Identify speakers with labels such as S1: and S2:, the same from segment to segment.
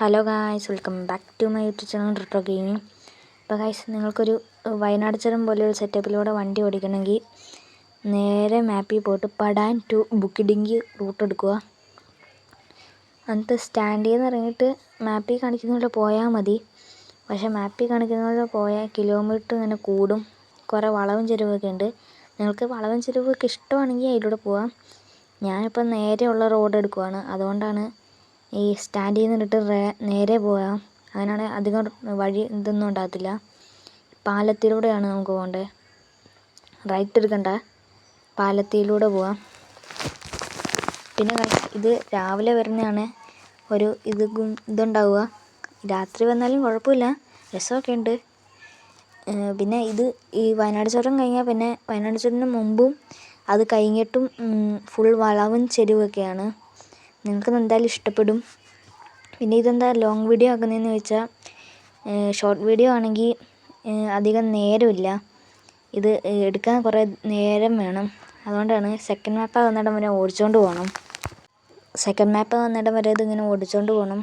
S1: Hello guys welcome back to my YouTube channel റിട്ടോ gaming അപ്പോൾ guys നിങ്ങൾക്കൊരു വയനാട് ചുരം പോലെയൊരു സെറ്റപ്പിലൂടെ വണ്ടി ഓടിക്കണമെങ്കിൽ നേരെ മാപ്പിൽ പോയിട്ട് പടാൻ ടു ബുക്കിഡിങ്കി റൂട്ട് എടുക്കുക. എന്നിട്ട് സ്റ്റാൻഡിൽ നിന്ന് ഇറങ്ങിയിട്ട് മാപ്പിൽ കാണിക്കുന്നതിലൂടെ പോയാൽ മതി. പക്ഷേ മാപ്പിൽ കാണിക്കുന്നതിലൂടെ പോയാൽ കിലോമീറ്റർ ഇങ്ങനെ കൂടും. കുറേ വളവും ചെരുവൊക്കെ ഉണ്ട്. നിങ്ങൾക്ക് വളവും ചെരുവൊക്കെ ഇഷ്ടമാണെങ്കിൽ അതിലൂടെ പോവാം. ഞാനിപ്പോൾ നേരെയുള്ള റോഡ് എടുക്കുവാണ്. അതുകൊണ്ടാണ് ഈ സ്റ്റാൻഡിൽ നിന്നിട്ട് നേരെ പോകാം അങ്ങനെയാണെങ്കിൽ അധികം വഴി ഇതൊന്നും ഉണ്ടാകത്തില്ല. പാലത്തിലൂടെയാണ് നമുക്ക് പോകേണ്ടത് റൈറ്റ് എടുക്കണ്ട? പാലത്തിലൂടെ പോവാം. പിന്നെ ഇത് രാവിലെ വരുന്നതാണ്. ഒരു ഇത് ഇതുണ്ടാവുക. രാത്രി വന്നാലും കുഴപ്പമില്ല. രസമൊക്കെ ഉണ്ട്. പിന്നെ ഇത് ഈ വയനാട് ചുരം കഴിഞ്ഞാൽ പിന്നെ വയനാട് ചുരത്തിന് മുമ്പും അത് കഴിഞ്ഞിട്ടും ഫുൾ വളവും ചെരിവൊക്കെയാണ് നിങ്ങൾക്ക് എന്തായാലും ഇഷ്ടപ്പെടും. പിന്നെ ഇതെന്താ ലോങ് വീഡിയോ ആക്കുന്നതെന്ന് ചോദിച്ചാൽ ഷോർട്ട് വീഡിയോ ആണെങ്കിൽ അധികം നേരമില്ല. ഇത് എടുക്കാൻ കുറേ നേരം വേണം. അതുകൊണ്ടാണ് സെക്കൻഡ് മാപ്പ് ആകുന്നിടം വരെ ഓടിച്ചുകൊണ്ട് പോകണം സെക്കൻഡ് മാപ്പ് ആകുന്നിടം വരെ ഇതിങ്ങനെ ഓടിച്ചുകൊണ്ട് പോകണം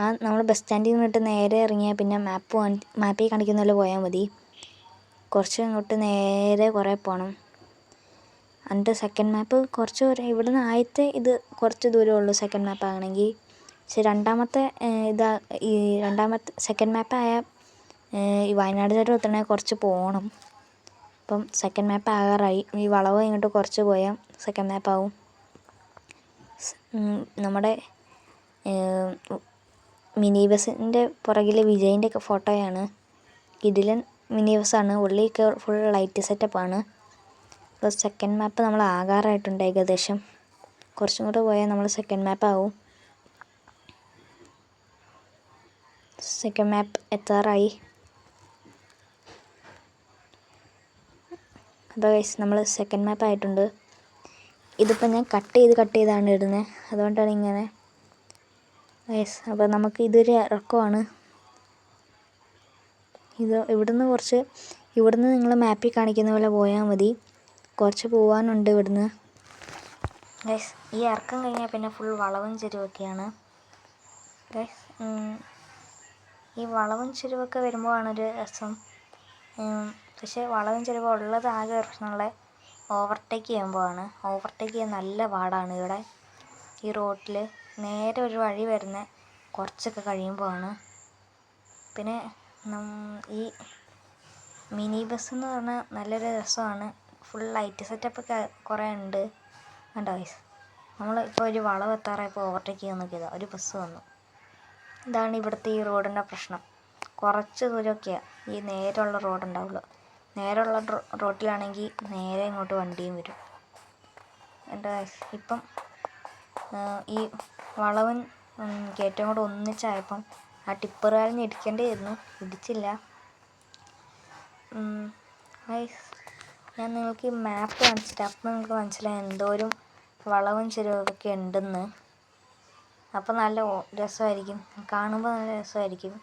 S1: ആ നമ്മൾ ബസ് സ്റ്റാൻഡിൽ നിന്നിട്ട് നേരെ ഇറങ്ങിയാൽ പിന്നെ മാപ്പ് മാപ്പിൽ കാണിക്കുന്ന പോലെ പോയാൽ മതി. കുറച്ച് അങ്ങോട്ട് നേരെ കുറേ പോകണം എന്നിട്ട് സെക്കൻഡ് മാപ്പ് കുറച്ച് ദൂരം ഇവിടുന്ന് ആദ്യത്തെ ഇത് കുറച്ച് ദൂരമേ ഉള്ളൂ സെക്കൻഡ് മാപ്പ് ആകണമെങ്കിൽ പക്ഷേ രണ്ടാമത്തെ ഇതാ ഈ രണ്ടാമത്തെ സെക്കൻഡ് മാപ്പായ ഈ വയനാട് ചുരം എത്തണമെങ്കിൽ കുറച്ച് പോകണം അപ്പം സെക്കൻഡ് മാപ്പ് ആകാറായി. ഈ വളവ് ഇങ്ങോട്ട് കുറച്ച് പോയാൽ സെക്കൻഡ് മാപ്പ് ആവും. നമ്മുടെ മിനി ബസ്സിന്റെ പുറകിൽ വിജയിന്റെ ഒക്കെ ഫോട്ടോയാണ് ഇതിലും മിനി ബസ്സാണ് ഉള്ളിൽ ഫുൾ ലൈറ്റ് സെറ്റപ്പാണ് അപ്പോൾ സെക്കൻഡ് മാപ്പ് നമ്മൾ ആകാറായിട്ടുണ്ട് ഏകദേശം. കുറച്ചും കൂടെ പോയാൽ നമ്മൾ സെക്കൻഡ് മാപ്പ് ആവും. സെക്കൻഡ് മാപ്പ് എത്താറായി. അപ്പോൾ ഗൈസ് നമ്മൾ സെക്കൻഡ് മാപ്പ് ആയിട്ടുണ്ട്. ഇതിപ്പോൾ ഞാൻ കട്ട് ചെയ്ത് കട്ട് ചെയ്താണ് ഇടുന്നത് അതുകൊണ്ടാണ് ഇങ്ങനെ. ഗൈസ് അപ്പോൾ നമുക്ക് ഇതൊരു ഇറക്കമാണ്. ഇത് ഇവിടുന്ന് കുറച്ച് ഇവിടുന്ന് നിങ്ങൾ മാപ്പിൽ കാണിക്കുന്ന പോലെ പോയാൽ മതി. കുറച്ച് പോവാനുണ്ട് ഇവിടുന്ന്. ഗൈസ് ഈ ഇറക്കം കഴിഞ്ഞാൽ പിന്നെ ഫുൾ വളവും ചെരുവൊക്കെയാണ്. ഗൈസ് ഈ വളവും ചെരുവൊക്കെ വരുമ്പോഴാണ് ഒരു രസം. പക്ഷേ വളവും ചെരുവ് ഉള്ളത് ആകെ പ്രശ്നമുള്ള ഓവർടേക്ക് ചെയ്യുമ്പോഴാണ് ഓവർടേക്ക് ചെയ്യാൻ നല്ല പാടാണ് ഇവിടെ. ഈ റോട്ടിൽ നേരെ ഒരു വഴി വരുന്ന കുറച്ചൊക്കെ കഴിയുമ്പോഴാണ് പിന്നെ ഈ മിനി ബസ് എന്ന് പറഞ്ഞാൽ നല്ലൊരു രസമാണ്. ഫുൾ ലൈറ്റ് സെറ്റപ്പ് ഒക്കെ കുറേ ഉണ്ട്. കണ്ടോ ഗൈസ് നമ്മൾ ഇപ്പോൾ ഒരു വളവ് എത്താറായപ്പോൾ ഓവർടേക്ക് ചെയ്യാൻ നോക്കിയതാണ് ഒരു ബസ് വന്നു. ഇതാണ് ഇവിടുത്തെ ഈ റോഡിന്റെ പ്രശ്നം. കുറച്ച് ദൂരമൊക്കെയാണ് ഈ നേരെയുള്ള റോഡ് ഉണ്ടാവുള്ളൂ നേരെയുള്ള റോട്ടിലാണെങ്കിൽ നേരെ ഇങ്ങോട്ട് വണ്ടിയും വരും. എന്റെ ഇപ്പം ഈ വളവും കയറ്റവും കൂടെ ഒന്നിച്ചായപ്പം ആ ടിപ്പറുകാരൻ ഇടിക്കേണ്ടിയിരുന്നു ഇടിച്ചില്ല. ഞാൻ നിങ്ങൾക്ക് ഈ മാപ്പ് കാണിച്ചിട്ട് അപ്പം നിങ്ങൾക്ക് മനസ്സിലായി എന്തോരം വളവും ചെരുവൊക്കെ ഉണ്ടെന്ന്. അപ്പോൾ നല്ല രസമായിരിക്കും. കാണുമ്പോൾ നല്ല രസമായിരിക്കും.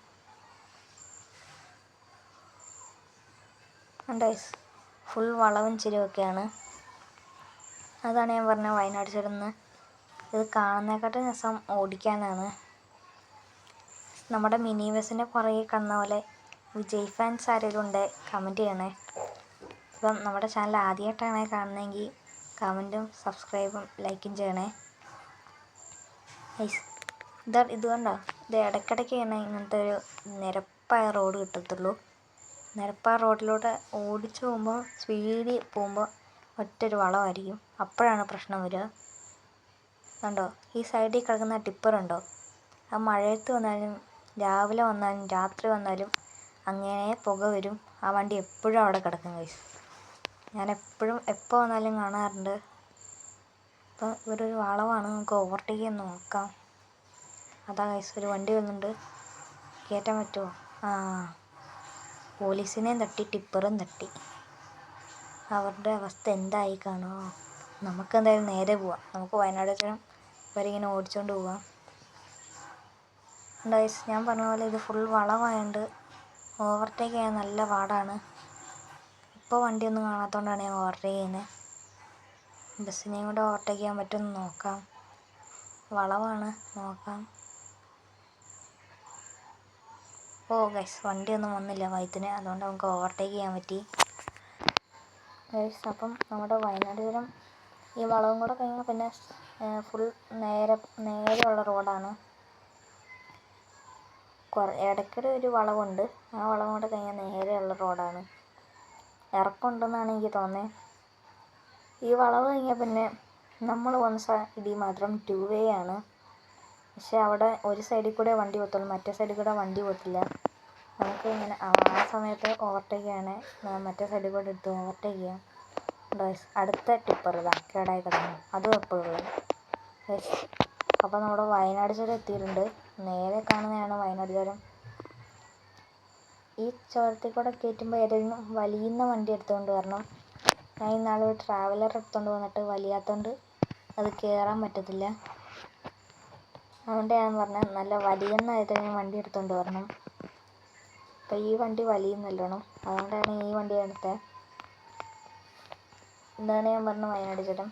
S1: ഫുൾ വളവും ചെരുവൊക്കെയാണ് അതാണ് ഞാൻ പറഞ്ഞ വയനാട് ചുരം ഇത് കാണുന്നതിനെക്കാട്ടും രസം ഓടിക്കാനാണ്. നമ്മുടെ മിനി ബസ്സിന്റെ പുറകെ കണ്ണ പോലെ വിജയ് ഫാൻസ് ആരെങ്കിലും ഉണ്ടെങ്കിൽ കമന്റ് ചെയ്യണേ. ഇപ്പം നമ്മുടെ ചാനൽ ആദ്യമായിട്ടാണ് കാണുന്നതെങ്കിൽ കമന്റും സബ്സ്ക്രൈബും ലൈക്കും ചെയ്യണേ. ഇതാ ഇത് കണ്ടോ? ഇത് ഇടയ്ക്കിടയ്ക്കാണ് ഇങ്ങനത്തെ ഒരു നിരപ്പായ റോഡ് കിട്ടത്തുള്ളൂ. നിരപ്പായ റോഡിലൂടെ ഓടിച്ചു പോകുമ്പോൾ സ്പീഡിൽ പോകുമ്പോൾ ഒറ്റൊരു വളമായിരിക്കും. അപ്പോഴാണ് പ്രശ്നം വരിക. കണ്ടോ? ഈ സൈഡിൽ കിടക്കുന്ന ടിപ്പറുണ്ടോ ആ മഴയത്ത് വന്നാലും രാവിലെ വന്നാലും രാത്രി വന്നാലും അങ്ങനെ പുക വരും. ആ വണ്ടി എപ്പോഴും അവിടെ കിടക്കും കൈസ് ഞാൻ എപ്പോഴും എപ്പോൾ വന്നാലും കാണാറുണ്ട്. അപ്പോൾ ഇവരൊരു വളവാണ് നമുക്ക് ഓവർടേക്ക് ചെയ്യാൻ നോക്കാം. അതാ ഗൈസ് ഒരു വണ്ടി വന്നിട്ടുണ്ട്. കയറ്റാൻ പറ്റുമോ? ആ. പോലീസിനെയും തട്ടി ടിപ്പറും തട്ടി. അവരുടെ അവസ്ഥ എന്തായി കാണുമോ നമുക്ക് എന്തായാലും നേരെ പോവാം. നമുക്ക് വയനാട് വരെ ഇങ്ങനെ ഓടിച്ചുകൊണ്ട് പോവാം. ഗൈസ് ഞാൻ പറഞ്ഞ പോലെ ഇത് ഫുൾ വളമായതുകൊണ്ട് ഓവർടേക്ക് ചെയ്യാൻ നല്ല പാടാണ്. ഇപ്പോൾ വണ്ടിയൊന്നും കാണാത്തതുകൊണ്ടാണ് ഞാൻ ഓർഡർ ചെയ്യുന്നത് ബസ്സിനെയും കൂടെ ഓവർടേക്ക് ചെയ്യാൻ പറ്റുമെന്ന് നോക്കാം. വളവാണ് നോക്കാം. ഓ ഗൈസ് വണ്ടിയൊന്നും വന്നില്ല വൈത്തിന് അതുകൊണ്ട് നമുക്ക് ഓവർടേക്ക് ചെയ്യാൻ പറ്റി. ഗൈസ് അപ്പം നമ്മുടെ വയനാട് ചുരം ഈ വളവും കൂടെ കഴിഞ്ഞാൽ പിന്നെ ഫുൾ നേരെ നേരെയുള്ള റോഡാണ് കുറേ ഇടയ്ക്കൊരു ഒരു വളവുണ്ട്. ആ വളവും കൂടെ കഴിഞ്ഞാൽ നേരെയുള്ള റോഡാണ് ഇറക്കമുണ്ടെന്നാണ് എനിക്ക് തോന്നുന്നത്. ഈ വളവ് കഴിഞ്ഞാൽ പിന്നെ നമ്മൾ പോകുന്ന സൈഡിൽ മാത്രം ടു വേ ആണ്. പക്ഷേ അവിടെ ഒരു സൈഡിൽ കൂടെ വണ്ടി പോകത്തുള്ളൂ മറ്റേ സൈഡിൽ കൂടെ വണ്ടി പോകത്തില്ല. നമുക്ക് ഇങ്ങനെ ആ സമയത്ത് ഓവർടേക്ക് ചെയ്യണേ മറ്റേ സൈഡിൽ കൂടെ എടുത്ത് ഓവർടേക്ക് ചെയ്യാം. ഗൈസ് അടുത്ത ടിപ്പർ ഇതാ കേടായി കിടന്നു അതും ഗൈസ് അപ്പോൾ നമ്മുടെ വയനാട് ചുരം എത്തിയിട്ടുണ്ട്. നേരെ കാണുന്നതാണ് വയനാട് ചുരം. ഈ ചുരത്തിൽ കൂടെ കയറ്റുമ്പോൾ ഏതെങ്കിലും വലിയുന്ന വണ്ടി എടുത്തുകൊണ്ട് വരണം. ഞാൻ ഇന്നാൾ ഒരു ട്രാവലർ എടുത്തുകൊണ്ട് വന്നിട്ട് വലിയാത്തതുകൊണ്ട് അത് കയറാൻ പറ്റത്തില്ല. അതുകൊണ്ട് ഞാൻ പറഞ്ഞത് നല്ല വലിയുന്ന ഏതെങ്കിലും വണ്ടി എടുത്തുകൊണ്ട് വരണം. അപ്പോൾ ഈ വണ്ടി വലിയും നല്ലോണം. അതുകൊണ്ടാണ് ഈ വണ്ടി എടുത്തത് ഇതാണ് ഞാൻ പറഞ്ഞ വയനാട് ചുരം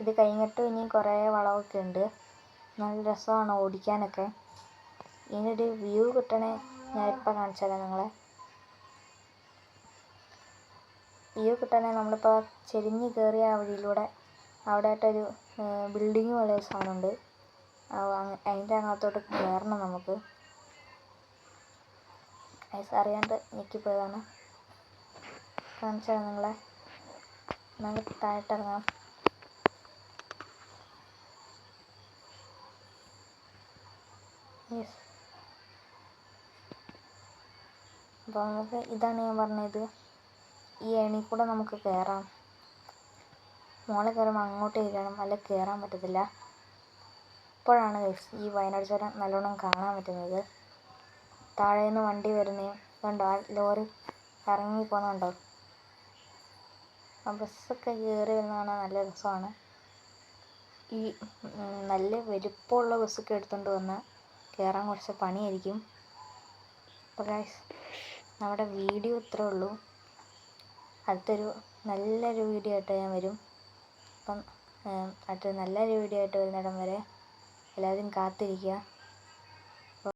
S1: ഇത് കഴിഞ്ഞിട്ടും ഇനി കുറേ വളവൊക്കെ ഉണ്ട്. നല്ല രസമാണ് ഓടിക്കാനൊക്കെ. ഇതിനൊരു വ്യൂ കിട്ടണേ ഞാൻ ഇപ്പം കാണിച്ചു തരാം നിങ്ങളെ. വ്യൂ കിട്ടണേ നമ്മളിപ്പോൾ ചെരിഞ്ഞ് കയറിയ വഴിയിലൂടെ അവിടെ ആയിട്ടൊരു ബിൽഡിങ് പോലെ ഒരു സാധനമുണ്ട്. അതിന്റെ അകത്തോട്ട് കയറണം നമുക്ക്. ഐസ് അറിയാണ്ട് ഞെക്കിപ്പോയതാണ്. കാണിച്ചു തരാം നിങ്ങളെ. നമുക്ക് താഴോട്ടിറങ്ങാം. യെസ് അപ്പോൾ നമുക്ക് ഇതാണ് ഞാൻ പറഞ്ഞത്. ഈ ഏണി കൂടെ നമുക്ക് കയറാം മോളെ കയറുമ്പോൾ അങ്ങോട്ട് കയറണം അല്ല കയറാൻ പറ്റത്തില്ല. ഇപ്പോഴാണ് ഈ വയനാട് ചുരം നല്ലോണം കാണാൻ പറ്റുന്നത്. താഴെ നിന്ന് വണ്ടി വരുന്നതും കണ്ടോ? ആ ലോറി ഇറങ്ങി പോകുന്നുണ്ടോ ആ ബസ്സൊക്കെ കയറി വരുന്ന കാണാൻ നല്ല രസമാണ്. ഈ നല്ല വലിപ്പമുള്ള ബസ്സൊക്കെ എടുത്തുകൊണ്ട് വന്നാൽ കയറാൻ കുറച്ച് പണിയായിരിക്കും. അപ്പോൾ ഗൈസ് നമ്മുടെ വീഡിയോ ഇത്രേ ഉള്ളൂ. അടുത്തൊരു നല്ലൊരു വീഡിയോ ആയിട്ട് ഞാൻ വരും. അപ്പം അടുത്തൊരു നല്ലൊരു വീഡിയോ ആയിട്ട് വരുന്നിടം വരെ എല്ലാവരും കാത്തിരിക്കുക.